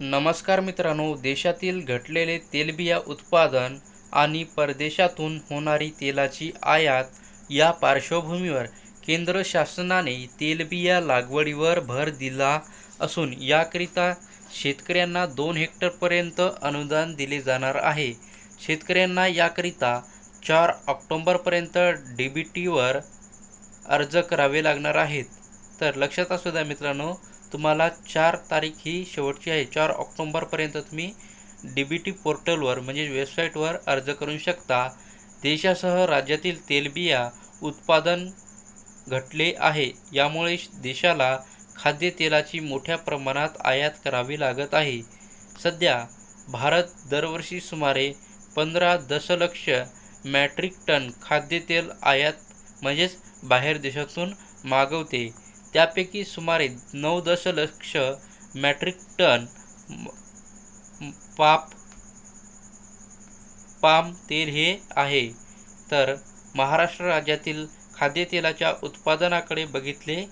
नमस्कार मित्रांनो देशातील घटलेले तेलबिया उत्पादन आणि परदेशातून होणारी तेलाची आयात या पार्श्वभूमीवर केंद्र शासनाने तेलबिया लागवडीवर भर दिला असून याकरिता शेतकऱ्यांना दोन हेक्टरपर्यंत अनुदान दिले जाणार आहे. शेतकऱ्यांना याकरिता चार ऑक्टोंबरपर्यंत डी बी टीवर अर्ज करावे लागणार आहेत. तर लक्षात असू द्या मित्रांनो तुम्हाला चार तारीख ही शेवटची आहे. चार ऑक्टोंबरपर्यंत तुम्ही डी बी टी पोर्टलवर म्हणजे वेबसाईटवर अर्ज करू शकता. देशासह राज्यातील तेलबिया उत्पादन घटले आहे. यामुळे देशाला खाद्यतेलाची मोठ्या प्रमाणात आयात करावी लागत आहे. सध्या भारत दरवर्षी सुमारे पंधरा दशलक्ष मॅट्रिक टन खाद्यतेल आयात म्हणजेच बाहेर देशातून मागवते. त्यापैकी सुमारे नऊ दशलक्ष मॅट्रिक टन पाप पाम तेल हे आहे. तर महाराष्ट्र राज्यातील खाद्यतेलाच्या उत्पादनाकडे बघितले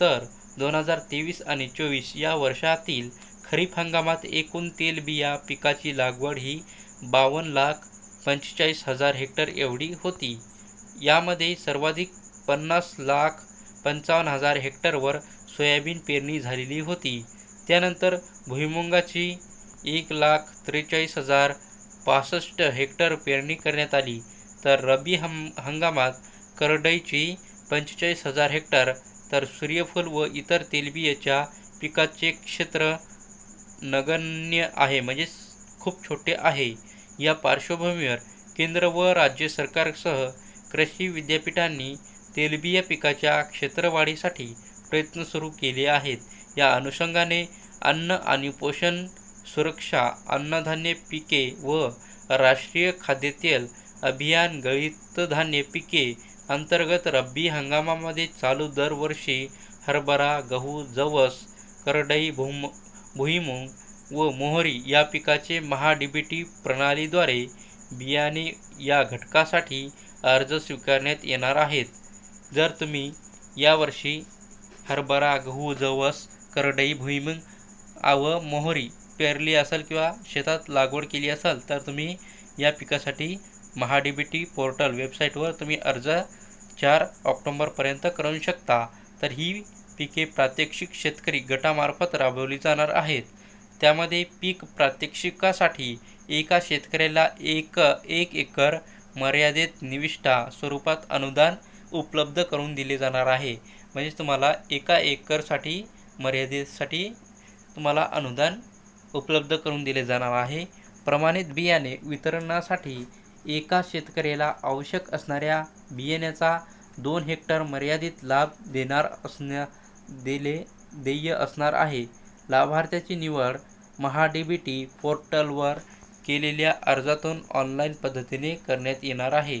तर दोन हजार तेवीस आणि चोवीस या वर्षातील खरीप हंगामात एकूण तेलबिया पिकाची लागवड ही बावन्न लाख पंचेचाळीस हजार हेक्टर एवढी होती. यामध्ये सर्वाधिक पन्नास लाख पंचावन्न हजार हेक्टरवर सोयाबीन पेरणी झालेली होती. त्यानंतर भुईमुगाची एक लाख त्रेचाळीस हजार पासष्ट हेक्टर पेरणी करण्यात आली. तर रब्बी हम हंगामात करडईची पंचेचाळीस हजार हेक्टर तर सूर्यफूल व इतर तेलबियाच्या पिकाचे क्षेत्र नगण्य आहे म्हणजे खूप छोटे आहे. या पार्श्वभूमीवर केंद्र व राज्य सरकारसह कृषी विद्यापीठांनी तेलबिया पिकाच्या क्षेत्रवाढीसाठी प्रयत्न सुरू केले आहेत. या अनुषंगाने अन्न आणि पोषण सुरक्षा अन्नधान्य पिके व राष्ट्रीय खाद्यतेल अभियान गळीतधान्य पिके अंतर्गत रब्बी हंगामामध्ये चालू दरवर्षी हरभरा गहू जवस करडई भूम भुईमुंग व मोहरी या पिकाचे महाडीबीटी प्रणालीद्वारे बियाणे या घटकासाठी अर्ज स्वीकारण्यात येणार आहेत. जर तुम्ही यावर्षी हरभरा गहू जवस करडई भुईमुंग आव मोहरी पेरली असाल किंवा शेतात लागवड केली असाल तर तुम्ही या पिकासाठी महाडीबीटी बी टी पोर्टल वेबसाईटवर तुम्ही अर्ज चार ऑक्टोंबरपर्यंत करू शकता. तर ही पिके प्रात्यक्षिक शेतकरी गटामार्फत राबवली जाणार आहेत. त्यामध्ये पीक प्रात्यक्षिकासाठी एका शेतकऱ्याला एक एक एकर मर्यादित निविष्ठा स्वरूपात अनुदान उपलब्ध करून दिले जाणार आहे. म्हणजेच तुम्हाला एका एकरसाठी मर्यादेसाठी तुम्हाला अनुदान उपलब्ध करून दिले जाणार आहे. प्रमाणित बियाणे वितरणासाठी एका शेतकऱ्याला आवश्यक असणाऱ्या बियाण्याचा दोन हेक्टर मर्यादित लाभ देणार असण्या दिले देय असणार आहे. लाभार्थ्याची निवड महाडी बी टी पोर्टलवर केलेल्या अर्जातून ऑनलाईन पद्धतीने करण्यात येणार आहे.